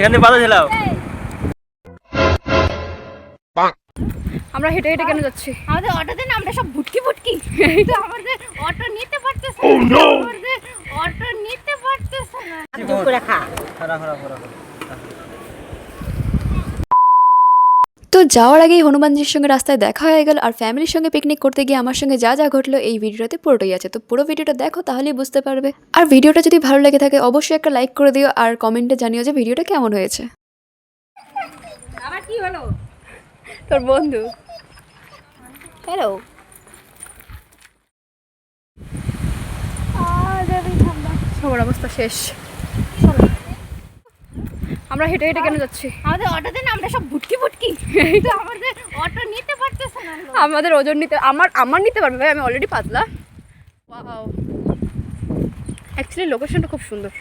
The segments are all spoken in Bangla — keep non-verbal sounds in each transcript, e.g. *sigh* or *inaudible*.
এখানে পাতা ঝেলাও আমরা হেঁটে হেঁটে কেন যাচ্ছি? আমাদের অটোতে না আমরা সব ভুটকি ভুটকি। তো *laughs* আমাদের অটো নিতে পারতেছে Oh, না অটো নিতে পারতেছে না। করে খা। খরা খরা খরা যাওয়ার আগেই হনুমানজির সঙ্গে রাস্তায় দেখা হয়ে গেল আর ফ্যামিলির সঙ্গে পিকনিক করতে গিয়ে আমার সঙ্গে যা যা ঘটলো এই ভিডিওতে পুরোটাই আছে। তো পুরো ভিডিওটা দেখো তাহলেই বুঝতে পারবে। আর ভিডিওটা যদি ভালো লেগে থাকে অবশ্যই একটা লাইক করে দিও আর কমেন্টে জানিও যে ভিডিওটা কেমন হয়েছে। আবার কি হলো? তোর বন্ধু। হ্যালো সবার অবস্থা শেষ। আমরা হেঁটে হেঁটে কেন যাচ্ছি? আমাদের অটোতে না আমরা সব ভুটকি ভুটকি। তো আমাদের অটো নিতে পারতেছে না আমাদের ওজন নিতে আমার আমার নিতে পারবে ভাই আমি অলরেডি পাতলা। ওয়াও অ্যাকচুয়ালি লোকেশনটা খুব সুন্দর।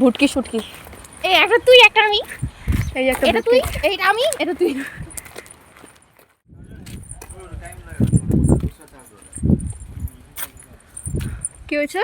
ভুটকি শুটকি এই একটা তুই একটা আমি। এই একটা এটা তুই এইটা আমি। এটা তুই। কি হয়েছে?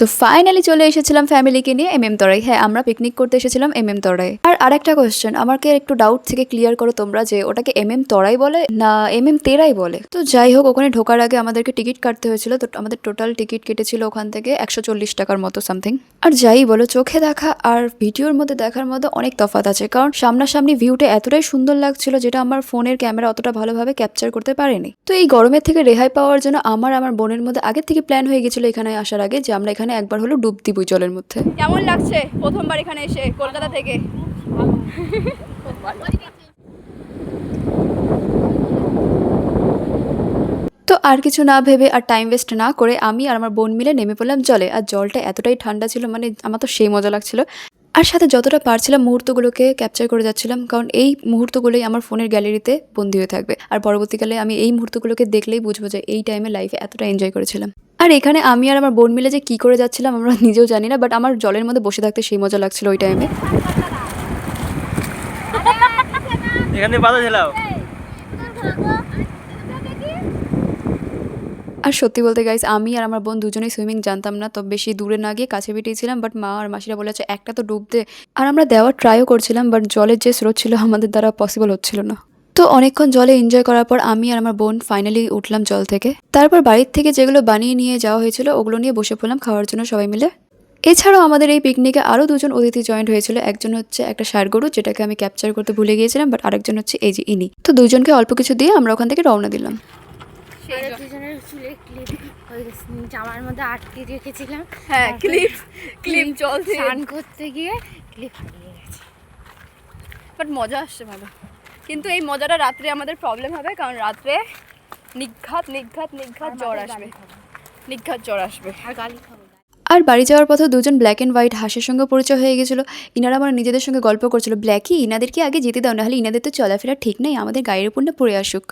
তো ফাইনালি চলে এসেছিলাম ফ্যামিলিকে নিয়ে এম এম তরাই হ্যাঁ আমরা পিকনিক করতে এসেছিলাম এম এম তরাই আর আরেকটা কোয়েশ্চেন আমাকে একটু ডাউট থেকে ক্লিয়ার করো তোমরা যে ওটাকে এম এম তরাই বলে না এম এম তেরাই বলে? তো যাই হোক, ওখানে ঢোকার আগে আমাদেরকে টিকিট কাটতে হয়েছিল। তো আমাদের টোটাল টিকিট কেটেছিল ওখান থেকে একশো চল্লিশ টাকার মতো সামথিং আর যাই বলো, চোখে দেখা আর ভিডিওর মধ্যে দেখার মধ্যে অনেক তফাৎ আছে। কারণ সামনাসামনি ভিউটা এতটাই সুন্দর লাগছিল যেটা আমার ফোনের ক্যামেরা অতটা ভালোভাবে ক্যাপচার করতে পারেনি। তো এই গরমের থেকে রেহাই পাওয়ার জন্য আমার আমার বোনের মধ্যে আগের থেকে প্ল্যান হয়ে গেছিল এখানে আসার আগে যে আমরা এখানে একবার হলো ডুব দিব জলের মধ্যে। কেমন লাগছে প্রথমবার এখানে এসে কলকাতা থেকে? তো আর কিছু না ভেবে আর টাইম ওয়েস্ট না করে আমি আর আমার বোন মিলে নেমে পড়লাম জলে। আর জলটা এতটাই ঠান্ডা ছিল মানে আমার তো সেই মজা লাগছিল। আর সাথে যতটা পারছিলাম মুহূর্তগুলোকে ক্যাপচার করে যাচ্ছিলাম কারণ এই মুহূর্তগুলোই আমার ফোনের গ্যালারিতে বন্দি হয়ে থাকবে। আর পরবর্তীকালে আমি এই মুহূর্তগুলোকে দেখলেই বুঝব যে এই টাইমে লাইফে এতটা এনজয় করেছিলাম। আর এখানে আমি আর আমার বোন মিলে যে কি করে যাচ্ছিলাম আমরা নিজেও জানি না বাট আমার জলের মধ্যে বসে থাকতে সেই মজা লাগছিল ওই টাইমে এখানে বাধা আর সত্যি বলতে গাইস আমি আর আমার বোন দুজনেই সুইমিং জানতাম না তো বেশি দূরে না গিয়ে কাছে পিটিয়ে ছিলাম বাট মা আর মাসিরা বলেছে একটা তো ডুব দে। আর আমরা দেওয়ার ট্রাইও করছিলাম বাট জলের যে স্রোত ছিল আমাদের দ্বারা পসিবল হচ্ছিল না। তো অনেকক্ষণ জলে এনজয় করার পর আমি আর আমার বোন ফাইনালি উঠলাম জল থেকে। তারপর বাড়ির থেকে যেগুলো বানিয়ে নিয়ে যাওয়া হয়েছিল ওগুলো নিয়ে বসে পড়লাম খাওয়ার জন্য সবাই মিলে। এছাড়াও আমাদের এই পিকনিকে আরও দুজন অতিথি জয়েন্ট হয়েছিল একজন হচ্ছে একটা গরু যেটাকে আমি ক্যাপচার করতে ভুলে গিয়েছিলাম বাট আরেকজন হচ্ছে এই যে ইনি। তো দুজনকে অল্প কিছু দিয়ে আমরা ওখান থেকে রওনা দিলাম। দুজনের চুলে ক্লিপ ওই জামার মধ্যে আটকে রেখেছিলাম। হ্যাঁ ক্লিপ ক্লিপ জল স্নান করতে গিয়ে ক্লিপ হারিয়ে গেছে। বাট মজা আসছে ভালো। কিন্তু এই মজাটা রাত্রে আমাদের প্রবলেম হবে কারণ রাত্রে নিঘাত নিঘাত নিঘাত জ্বর আসবে। নিঘাত জ্বর আসবে। আর গালি খাব আর বাড়ি যাওয়ার পথে দুজন ব্ল্যাক অ্যান্ড হোয়াইট হাঁসের সঙ্গে পরিচয় হয়ে গেছিল। ইনারা আমার নিজেদের সঙ্গে গল্প করছিল। ব্ল্যাকই ইনাদেরকে আগে যেতে দাও নাহলে ইনাদের তো চলাফেরা ঠিক নেই। আমাদের গায়ের উপর না পড়ে আসুক।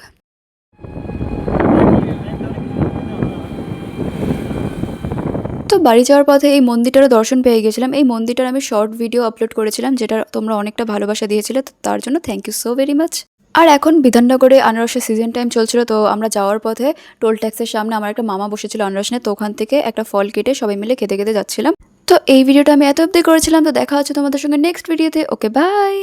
বাড়ি যাওয়ার পথে এই মন্দিরটারও দর্শন পেয়ে গেছিলাম। এই মন্দিরটার আমি শর্ট ভিডিও আপলোড করেছিলাম, যেটা তোমরা অনেকটা ভালোবাসা দিয়েছিলে, তো তার জন্য thank you so very much আর এখন বিধাননগরে আনারসের সিজন টাইম চলছিল, তো আমরা যাওয়ার পথে টোল ট্যাক্সের সামনে আমার একটা মামা বসেছিল আনারস নিয়ে, তো ওখান থেকে একটা ফল কেটে সবাই মিলে খেতে খেতে যাচ্ছিলাম। তো এই ভিডিওটা আমি এত অব্দি করেছিলাম, তো দেখা হচ্ছে তোমাদের সঙ্গে নেক্সট ভিডিওতে ওকে বাই